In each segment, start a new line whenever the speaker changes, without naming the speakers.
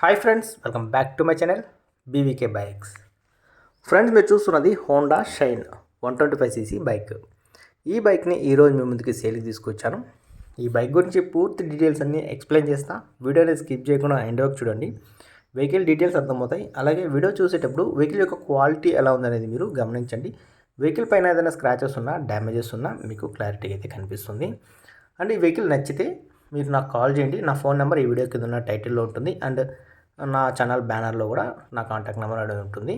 Hi friends welcome back to my channel BVK bikes friends మీరు చూస్తున్నది Honda Shine one twenty five CC bike ఈ బైక్ని ఈరోజు మీ ముందుకి సేల్కి తీసుకొచ్చాను. ఈ బైక్ గురించి పూర్తి డీటెయిల్స్ అన్నీ ఎక్స్ప్లెయిన్ చేస్తా. వీడియోని స్కిప్ చేయకుండా ఎండ్ వరకు చూడండి. వెహికల్ డీటెయిల్స్ అర్థమవుతాయి. అలాగే వీడియో చూసేటప్పుడు వెహికల్ యొక్క క్వాలిటీ ఎలా ఉందనేది మీరు గమనించండి. వెహికల్ పైన ఏదైనా స్క్రాచెస్ ఉన్నా డ్యామేజెస్ ఉన్నా మీకు క్లారిటీ అయితే కనిపిస్తుంది. అండ్ ఈ వెహికల్ నచ్చితే మీరు నాకు కాల్ చేయండి. నా ఫోన్ నెంబర్ ఈ వీడియో కింద ఉన్న టైటిల్లో ఉంటుంది. అండ్ నా ఛానల్ బ్యానర్లో కూడా నా కాంటాక్ట్ నెంబర్ అనేది ఉంటుంది.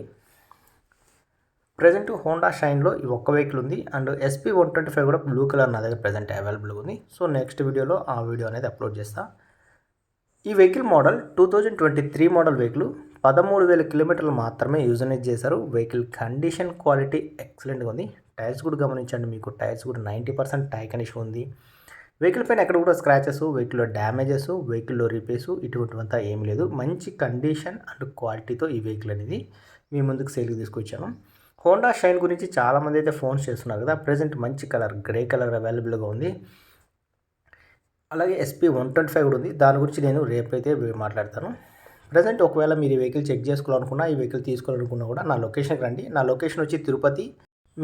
ప్రజెంట్ హోండా షైన్లో ఈ ఒక్క వెహికల్ ఉంది. And SP one twenty five కూడా బ్లూ కలర్ నా దగ్గర ప్రజెంట్ అవైలబుల్గా ఉంది. సో నెక్స్ట్ వీడియోలో ఆ వీడియో అనేది అప్లోడ్ చేస్తా. ఈ vehicle model two thousand twenty three model vehicle పదమూడు వేల కిలోమీటర్లు మాత్రమే యూజనేజ్ చేశారు. వెహికల్ కండిషన్ క్వాలిటీ ఎక్సలెంట్గా ఉంది. టైర్స్ కూడా గమనించండి. మీకు టైర్స్ కూడా నైంటీ పర్సెంట్ టై కండిషన్ ఉంది. వెహికల్ పైన ఎక్కడ కూడా స్క్రాచెస్ వెహికల్లో డ్యామేజెస్ వెహికల్లో రిపేర్స్ ఇటువంటివంతా ఏం లేదు. మంచి కండిషన్ అండ్ క్వాలిటీతో ఈ వెహికల్ అనేది మీ ముందుకు సేల్కి తీసుకొచ్చాను హోండా షైన్ గురించి చాలామంది అయితే ఫోన్స్ చేస్తున్నారు కదా. ప్రజెంట్ మంచి కలర్ గ్రే కలర్ అవైలబుల్గా ఉంది. అలాగే ఎస్పీ వన్ ట్వంటీ ఫైవ్ కూడా ఉంది. దాని గురించి నేను రేపైతే మాట్లాడతాను. ప్రజెంట్ ఒకవేళ మీరు ఈ వెహికల్ చెక్ చేసుకోవాలనుకున్నా ఈ వెహికల్ తీసుకోవాలనుకున్నా కూడా నా లొకేషన్కి రండి. నా లొకేషన్ వచ్చి తిరుపతి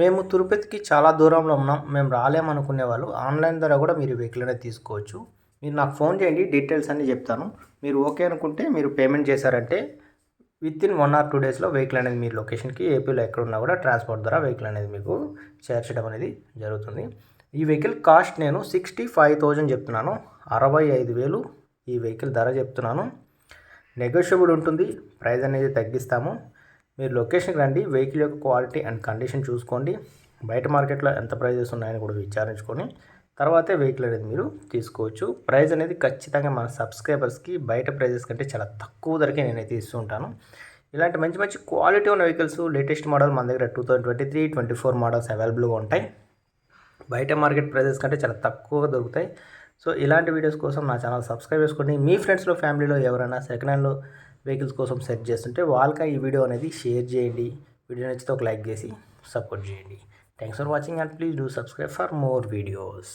మేము తిరుపతికి చాలా దూరంలో ఉన్నాం. మేము రాలేమనుకునే వాళ్ళు. ఆన్లైన్ ద్వారా కూడా మీరు వెహికల్ అనేది తీసుకోవచ్చు. మీరు నాకు ఫోన్ చేయండి. డీటెయిల్స్ అన్నీ చెప్తాను. మీరు ఓకే అనుకుంటే మీరు పేమెంట్ చేశారంటే within one or two డేస్లో వెహికల్ అనేది మీ లొకేషన్కి ఏపీలో ఎక్కడ ఉన్నా కూడా ట్రాన్స్పోర్ట్ ద్వారా వెహికల్ అనేది మీకు చేర్చడం అనేది జరుగుతుంది. ఈ వెహికల్ కాస్ట్ నేను సిక్స్టీ ఫైవ్ థౌజండ్ చెప్తున్నాను. అరవై ఐదు వేలు ఈ వెహికల్ ధర చెప్తున్నాను. నెగోషియబుల్ ఉంటుంది. ప్రైస్ అనేది తగ్గిస్తాము. మీరు లొకేషన్కి రండి వెహికల్ యొక్క క్వాలిటీ అండ్ కండిషన్ చూసుకోండి. బయట మార్కెట్లో ఎంత ప్రైజెస్ ఉన్నాయని కూడా విచారించుకొని తర్వాతే వెహికల్ అనేది మీరు తీసుకోవచ్చు. ప్రైస్ అనేది ఖచ్చితంగా మన సబ్స్క్రైబర్స్కి బయట ప్రైజెస్ కంటే చాలా తక్కువ ధరకే నేనైతే ఇస్తూ ఉంటాను. ఇలాంటి మంచి మంచి క్వాలిటీ ఉన్న వెహికల్స్ లేటెస్ట్ మోడల్ మన దగ్గర two thousand twenty three twenty four models అవైలబుల్గా ఉంటాయి. బయట మార్కెట్ ప్రైజెస్ కంటే చాలా తక్కువగా దొరుకుతాయి. సో ఇలాంటి వీడియోస్ కోసం నా ఛానల్ సబ్స్క్రైబ్ చేసుకోండి. మీ ఫ్రెండ్స్లో ఫ్యామిలీలో ఎవరైనా సెకండ్ హ్యాండ్లో వెహికల్స్ కోసం సెర్చ్ చేస్తుంటే వాళ్ళకి ఈ వీడియో అనేది షేర్ చేయండి. వీడియో నచ్చితే ఒక లైక్ చేసి సపోర్ట్ చేయండి. Thanks for watching and please do subscribe for more videos